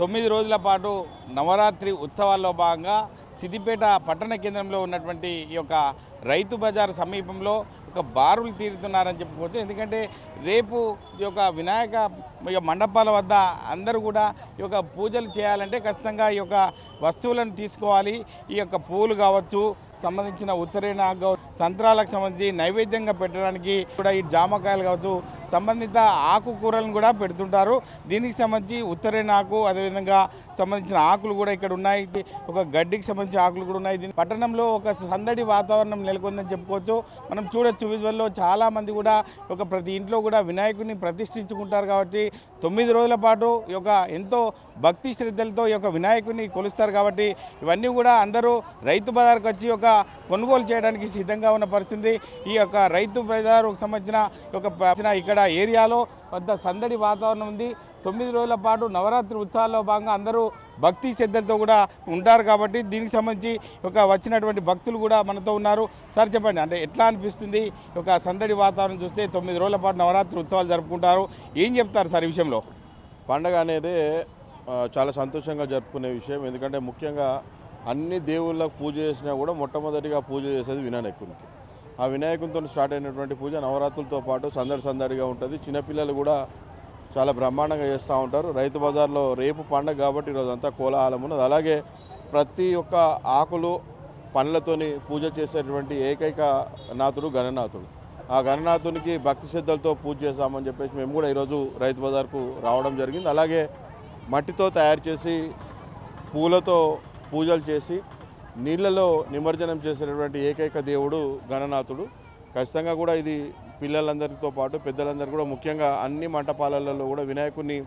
తొమ్మిది రోజుల పాటు నవరాత్రి ఉత్సవాల్లో భాగంగా సిద్దిపేట పట్టణ కేంద్రంలో ఉన్నటువంటి ఈ యొక్క రైతు బజార్ సమీపంలో ఒక బారులు తీరుతున్నారని చెప్పుకోవచ్చు. ఎందుకంటే రేపు ఈ యొక్క వినాయక ఈ మండపాల వద్ద అందరూ కూడా ఈ యొక్క పూజలు చేయాలంటే ఖచ్చితంగా ఈ యొక్క వస్తువులను తీసుకోవాలి. ఈ యొక్క పూలు కావచ్చు సంబంధించిన ఉత్తరేణ సంత్రాలకు సంబంధించి నైవేద్యంగా పెట్టడానికి కూడా ఈ జామకాయలు కావచ్చు సంబంధిత ఆకుకూరలను కూడా పెడుతుంటారు. దీనికి సంబంధించి ఉత్తరేణ ఆకు అదేవిధంగా సంబంధించిన ఆకులు కూడా ఇక్కడ ఉన్నాయి. ఒక గడ్డికి సంబంధించిన ఆకులు కూడా ఉన్నాయి. దీని పట్టణంలో ఒక సందడి వాతావరణం నెలకొందని చెప్పుకోవచ్చు. మనం చూడొచ్చు విజువల్లో చాలామంది కూడా ఒక ప్రతి ఇంట్లో కూడా వినాయకుడిని ప్రతిష్ఠించుకుంటారు కాబట్టి తొమ్మిది రోజుల పాటు ఈ యొక్క ఎంతో భక్తి శ్రద్ధలతో ఈ యొక్క వినాయకుడిని కొలుస్తారు కాబట్టి ఇవన్నీ కూడా అందరూ రైతు బజార్కి వచ్చి ఒక కొనుగోలు చేయడానికి సిద్ధంగా ఉన్న పరిస్థితి. ఈ యొక్క రైతు బజార్కు సంబంధించిన ఒక ప్రశ్న ఇక్కడ ఏరియాలో పెద్ద సందడి వాతావరణం ఉంది. తొమ్మిది రోజుల పాటు నవరాత్రి ఉత్సవాల్లో భాగంగా అందరూ భక్తి శ్రద్ధలతో కూడా ఉంటారు కాబట్టి దీనికి సంబంధించి ఒక వచ్చినటువంటి భక్తులు కూడా మనతో ఉన్నారు. సార్ చెప్పండి. అంటే ఎట్లా అనిపిస్తుంది ఒక సందడి వాతావరణం చూస్తే తొమ్మిది రోజుల పాటు నవరాత్రి ఉత్సవాలు జరుపుకుంటారు? ఏం చెప్తారు సార్ ఈ విషయంలో? పండగ అనేది చాలా సంతోషంగా జరుపుకునే విషయం. ఎందుకంటే ముఖ్యంగా అన్ని దేవుళ్ళకు పూజ చేసినా కూడా మొట్టమొదటిగా పూజ చేసేది వినాయకునికి. ఆ వినాయకునితో స్టార్ట్ అయినటువంటి పూజ నవరాత్రులతో పాటు సందడి సందడిగా ఉంటుంది. చిన్నపిల్లలు కూడా చాలా బ్రహ్మాండంగా చేస్తూ ఉంటారు. రైతు బజార్లో రేపు పండగ కాబట్టి ఈరోజు అంతా కోలాహలం ఉన్నది. అలాగే ప్రతి ఒక్క ఆకులు పండ్లతోని పూజ చేసేటువంటి ఏకైక నాథుడు గణనాథుడు ఆ గణనాథునికి భక్తి శ్రద్ధలతో పూజ చేస్తామని చెప్పేసి మేము కూడా ఈరోజు రైతు బజార్కు రావడం జరిగింది. అలాగే మట్టితో తయారు చేసి పూలతో పూజలు చేసి నీళ్ళలో నిమజ్జనం చేసేటటువంటి ఏకైక దేవుడు గణనాథుడు. ఖచ్చితంగా కూడా ఇది పిల్లలందరితో పాటు పెద్దలందరూ కూడా ముఖ్యంగా అన్ని మంటపాలలో కూడా వినాయకుడిని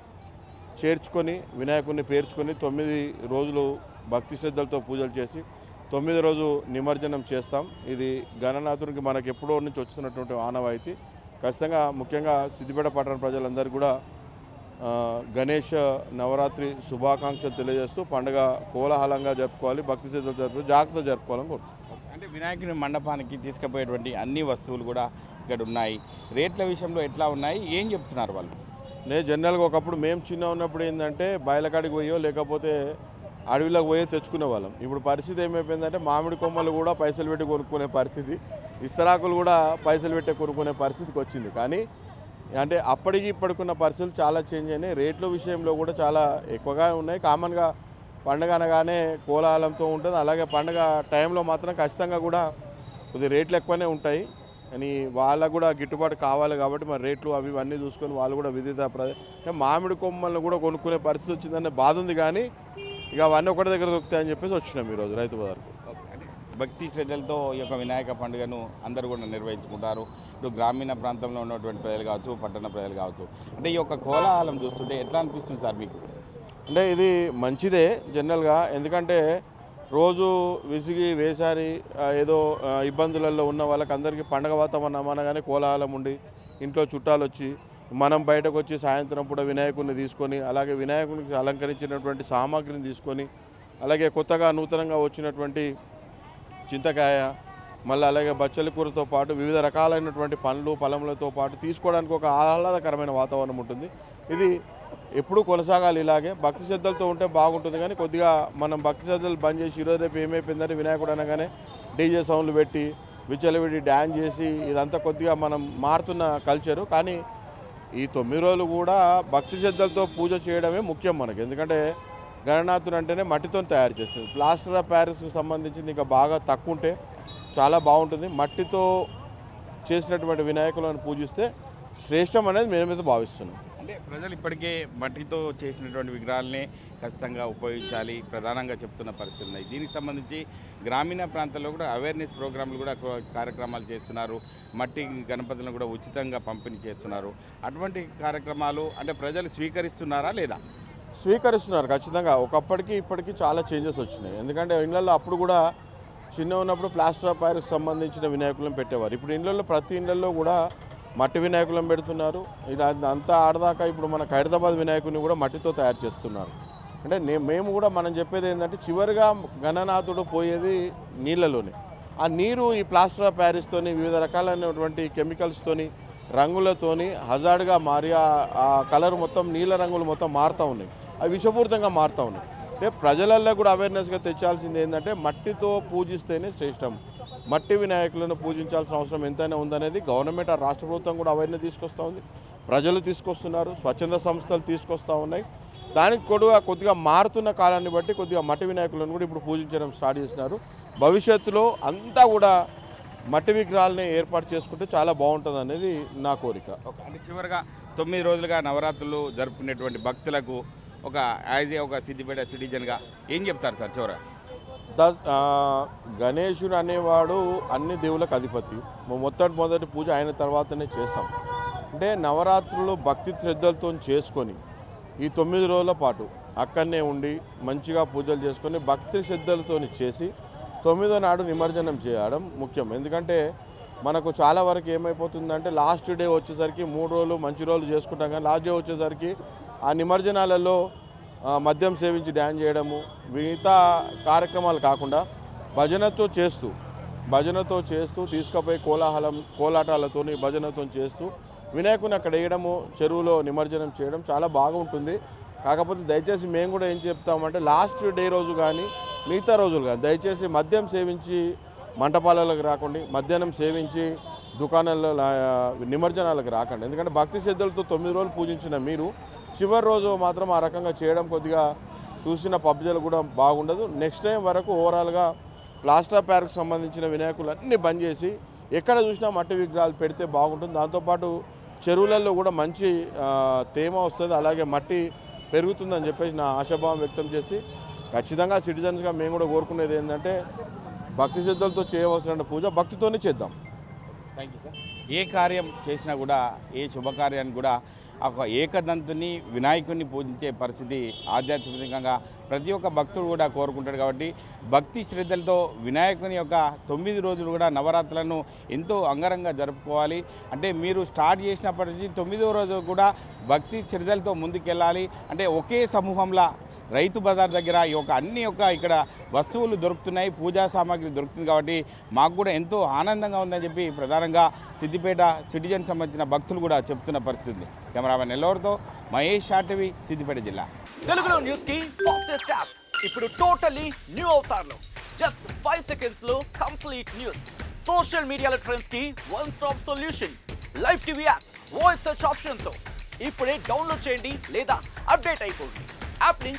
చేర్చుకొని వినాయకుడిని పేర్చుకొని తొమ్మిది రోజులు భక్తి శ్రద్ధలతో పూజలు చేసి తొమ్మిది రోజు నిమజ్జనం చేస్తాం. ఇది గణనాథునికి మనకు ఎప్పుడో నుంచి వస్తున్నటువంటి ఆనవాయితీ. ఖచ్చితంగా ముఖ్యంగా సిద్దిపేట పట్టణ ప్రజలందరూ కూడా గణేష్ నవరాత్రి శుభాకాంక్షలు తెలియజేస్తూ పండుగ కోలాహలంగా జరుపుకోవాలి భక్తి శ్రద్ధలు జరుపు జాగ్రత్త జరుపుకోవాలని కోరుతున్నాం. అంటే వినాయకుని మండపానికి తీసుకుపోయేటువంటి అన్ని వస్తువులు కూడా ఇక్కడ ఉన్నాయి. రేట్ల విషయంలో ఎట్లా ఉన్నాయి? ఏం చెప్తున్నారు వాళ్ళు? నేను జనరల్గా ఒకప్పుడు మేము చిన్న ఉన్నప్పుడు ఏంటంటే బయలకాడికి పోయో లేకపోతే అడవిలోకి పోయో తెచ్చుకునే వాళ్ళం. ఇప్పుడు పరిస్థితి ఏమైపోయిందంటే మామిడి కొమ్మలు కూడా పైసలు పెట్టి కొనుక్కునే పరిస్థితి ఇస్తరాకులు కూడా పైసలు పెట్టి కొనుక్కునే పరిస్థితికి వచ్చింది. కానీ అంటే అప్పటికి ఇప్పటికున్న పరిస్థితులు చాలా చేంజ్ అయినాయి. రేట్ల విషయంలో కూడా చాలా ఎక్కువగా ఉన్నాయి. కామన్గా పండగ అనగానే కోలాహలంతో ఉంటుంది. అలాగే పండగ టైంలో మాత్రం ఖచ్చితంగా కూడా కొద్ది రేట్లు ఎక్కువనే ఉంటాయి. అని వాళ్ళకు కూడా గిట్టుబాటు కావాలి కాబట్టి మరి రేట్లు అవి ఇవన్నీ చూసుకొని వాళ్ళు కూడా విధిత ప్ర- మామిడి కొమ్మలను కూడా కొనుక్కునే పరిస్థితి వచ్చిందనే బాధ ఉంది కానీ ఇక అవన్నీ ఒకటి దగ్గర దొరుకుతాయని చెప్పేసి వచ్చినాం ఈరోజు రైతు బజార్కు. భక్తి శ్రద్ధలతో ఈ యొక్క వినాయక పండుగను అందరూ కూడా నిర్వహించుకుంటారు. ఇప్పుడు గ్రామీణ ప్రాంతంలో ఉన్నటువంటి ప్రజలు కావచ్చు పట్టణ ప్రజలు కావచ్చు. అంటే ఈ యొక్క కోలాహలం చూస్తుంటే ఎట్లా అనిపిస్తుంది సార్ మీకు? అంటే ఇది మంచిదే జనరల్గా. ఎందుకంటే రోజు విసిగి వేసారి ఏదో ఇబ్బందులలో ఉన్న వాళ్ళకి అందరికీ పండగ వాతావరణం అనగానే కోలాహలం ఉండి ఇంట్లో చుట్టాలు వచ్చి మనం బయటకు వచ్చి సాయంత్రం పూట వినాయకుడిని తీసుకొని అలాగే వినాయకునికి అలంకరించినటువంటి సామాగ్రిని తీసుకొని అలాగే కొత్తగా నూతనంగా వచ్చినటువంటి చింతకాయ మళ్ళీ అలాగే బచ్చలి కూరతో పాటు వివిధ రకాలైనటువంటి పండ్లు పొలములతో పాటు తీసుకోవడానికి ఒక ఆహ్లాదకరమైన వాతావరణం ఉంటుంది. ఇది ఎప్పుడూ కొనసాగాలి ఇలాగే. భక్తి శ్రద్ధలతో ఉంటే బాగుంటుంది కానీ కొద్దిగా మనం భక్తి శ్రద్ధలు బంద్ చేసి ఈరోజు రేపు ఏమైపోయిందంటే వినాయకుడు అనగానే డీజే సౌండ్లు పెట్టి విచ్చలవిడి డ్యాన్స్ చేసి ఇదంతా కొద్దిగా మనం మారుతున్న కల్చరు. కానీ ఈ తొమ్మిది రోజులు కూడా భక్తి శ్రద్ధలతో పూజ చేయడమే ముఖ్యం మనకి. ఎందుకంటే గణనాథుడు అంటేనే మట్టితో తయారు చేస్తుంది. ప్లాస్టర్ ఆఫ్ ప్యారిస్కి సంబంధించింది ఇంకా బాగా తక్కువ ఉంటే చాలా బాగుంటుంది. మట్టితో చేసినటువంటి వినాయకులను పూజిస్తే శ్రేష్టం అనేది మేమైతే భావిస్తున్నాం. అంటే ప్రజలు ఇప్పటికే మట్టితో చేసినటువంటి విగ్రహాలనే ఖచ్చితంగా ఉపయోగించాలి. ప్రధానంగా చెప్తున్న పరిస్థితులు ఉన్నాయి దీనికి సంబంధించి గ్రామీణ ప్రాంతాల్లో కూడా అవేర్నెస్ ప్రోగ్రాంలు కూడా కార్యక్రమాలు చేస్తున్నారు. మట్టి గణపతులను కూడా ఉచితంగా పంపిణీ చేస్తున్నారు. అటువంటి కార్యక్రమాలు అంటే ప్రజలు స్వీకరిస్తున్నారా లేదా? స్వీకరిస్తున్నారు ఖచ్చితంగా. ఒకప్పటికి ఇప్పటికీ చాలా చేంజెస్ వచ్చినాయి. ఎందుకంటే ఇళ్ళల్లో అప్పుడు కూడా చిన్న ఉన్నప్పుడు ప్లాస్టర్ ఆఫ్ ప్యారిస్ సంబంధించిన వినాయకులను పెట్టేవారు. ఇప్పుడు ఇళ్ళల్లో ప్రతి ఇళ్ళల్లో కూడా మట్టి వినాయకులను పెడుతున్నారు. ఇలా అంతా ఆడదాకా ఇప్పుడు మన హైదరాబాద్ వినాయకుని కూడా మట్టితో తయారు చేస్తున్నారు. అంటే నే- మేము కూడా మనం చెప్పేది ఏంటంటే చివరిగా గణనాథుడు పోయేది నీళ్ళలోనే. ఆ నీరు ఈ ప్లాస్టర్ ఆఫ్ ప్యారిస్తోని వివిధ రకాలైనటువంటి కెమికల్స్తోని రంగులతోని హజార్డ్గా మారి ఆ- కలర్ మొత్తం నీళ్ళ రంగులు మొత్తం మారుతూ ఉన్నాయి. అవి విషపూరితంగా మారుతూ ఉన్నాయి. అంటే ప్రజలల్లో కూడా అవేర్నెస్గా తెచ్చాల్సింది ఏంటంటే మట్టితో పూజిస్తేనే శ్రేష్టం. మట్టి వినాయకులను పూజించాల్సిన అవసరం ఎంతైనా ఉందనేది గవర్నమెంట్ ఆ రాష్ట్ర ప్రభుత్వం కూడా అవేర్నెస్ తీసుకొస్తూ ఉంది. ప్రజలు తీసుకొస్తున్నారు స్వచ్ఛంద సంస్థలు తీసుకొస్తూ ఉన్నాయి. దానికి కొడుగా కొద్దిగా మారుతున్న కాలాన్ని బట్టి కొద్దిగా మట్టి వినాయకులను కూడా ఇప్పుడు పూజించడం స్టార్ట్ చేసినారు. భవిష్యత్తులో అంతా కూడా మట్టి విగ్రహాలని ఏర్పాటు చేసుకుంటే చాలా బాగుంటుంది అనేది నా కోరిక. అంటే చివరిగా తొమ్మిది రోజులుగా నవరాత్రులు జరుపుకునేటువంటి భక్తులకు ఒక యాజ్ ఏ ఒక సిద్దిపేట సిటిజన్గా ఏం చెప్తారు సార్ చివర? గణేశుడు అనేవాడు అన్ని దేవులకు అధిపతి. మొట్టమొదటి మొదటి పూజ అయిన తర్వాతనే చేస్తాం. అంటే నవరాత్రులు భక్తి శ్రద్ధలతో చేసుకొని ఈ తొమ్మిది రోజుల పాటు అక్కడనే ఉండి మంచిగా పూజలు చేసుకొని భక్తి శ్రద్ధలతో చేసి తొమ్మిదో నాడు నిమజ్జనం చేయడం ముఖ్యం. ఎందుకంటే మనకు చాలా వరకు ఏమైపోతుందంటే లాస్ట్ డే వచ్చేసరికి మూడు రోజులు మంచి రోజులు చేసుకుంటాం కానీ లాస్ట్ డే వచ్చేసరికి ఆ నిమజ్జనాలలో మద్యం సేవించి డ్యాన్స్ చేయడము మిగతా కార్యక్రమాలు కాకుండా భజనతో చేస్తూ భజనతో చేస్తూ తీసుకుపోయి కోలాహలం కోలాటాలతోని భజనతో చేస్తూ వినాయకుని అక్కడ వేయడము చెరువులో నిమజ్జనం చేయడం చాలా బాగుంటుంది. కాకపోతే దయచేసి మేము కూడా ఏం చెప్తామంటే లాస్ట్ డే రోజు కానీ మిగతా రోజులు కానీ దయచేసి మద్యం సేవించి మంటపాలలకు రాకండి మధ్యాహ్నం సేవించి దుకాణాల్లో లా- నిమజ్జనాలకు రాకండి. ఎందుకంటే భక్తి శ్రద్ధలతో తొమ్మిది రోజులు పూజించిన మీరు చివరి రోజు మాత్రం ఆ రకంగా చేయడం కొద్దిగా చూసిన పబ్జీలు కూడా బాగుండదు. నెక్స్ట్ టైం వరకు ఓవరాల్గా ప్లాస్టర్ ప్యార్కు సంబంధించిన వినాయకులు అన్నీ బంద్ చేసి ఎక్కడ చూసినా మట్టి విగ్రహాలు పెడితే బాగుంటుంది. దాంతోపాటు చెరువులలో కూడా మంచి తేమ వస్తుంది. అలాగే మట్టి పెరుగుతుందని చెప్పేసి నా ఆశాభావం వ్యక్తం చేసి ఖచ్చితంగా సిటిజన్స్గా మేము కూడా కోరుకునేది ఏంటంటే భక్తి శ్రద్ధలతో చేయవలసిన పూజ భక్తితోనే చేద్దాం. థ్యాంక్ యూ సార్ ఏ కార్యం చేసినా కూడా ఏ శుభకార్యాన్ని కూడా ఒక ఏకదంతుని వినాయకుడిని పూజించే పరిస్థితి ఆధ్యాత్మికంగా ప్రతి ఒక్క భక్తుడు కూడా కోరుకుంటాడు కాబట్టి భక్తి శ్రద్ధలతో వినాయకుని యొక్క తొమ్మిది రోజులు కూడా నవరాత్రులను ఎంతో అంగరంగ జరుపుకోవాలి. అంటే మీరు స్టార్ట్ చేసినప్పటి నుంచి తొమ్మిదో రోజు కూడా భక్తి శ్రద్ధలతో ముందుకెళ్ళాలి. అంటే ఒకే సమూహంలా రైతు బజార్ దగ్గర ఈ యొక్క అన్ని యొక్క ఇక్కడ వస్తువులు దొరుకుతున్నాయి పూజా సామాగ్రి దొరుకుతుంది కాబట్టి మాకు కూడా ఎంతో ఆనందంగా ఉందని చెప్పి ప్రధానంగా సిద్దిపేట సిటిజన్ సంబంధించిన భక్తులు కూడా చెప్తున్న పరిస్థితి. కెమెరామెన్ నెల్లూరుతో మహేష్ షాటివి సిద్దిపేట జిల్లా. తెలుగులో న్యూస్కి ఫాస్టెస్ట్ యాప్ ఇప్పుడు టోటలీ న్యూ అవుతారు జస్ట్ ఫైవ్ సెకండ్స్లో కంప్లీట్ న్యూస్ సోషల్ మీడియాలో ట్రెండ్స్కి one stop solution live TV app voice search ఆప్షన్తో. ఇప్పుడే డౌన్లోడ్ చేయండి లేదా అప్డేట్ అయిపోండి. App link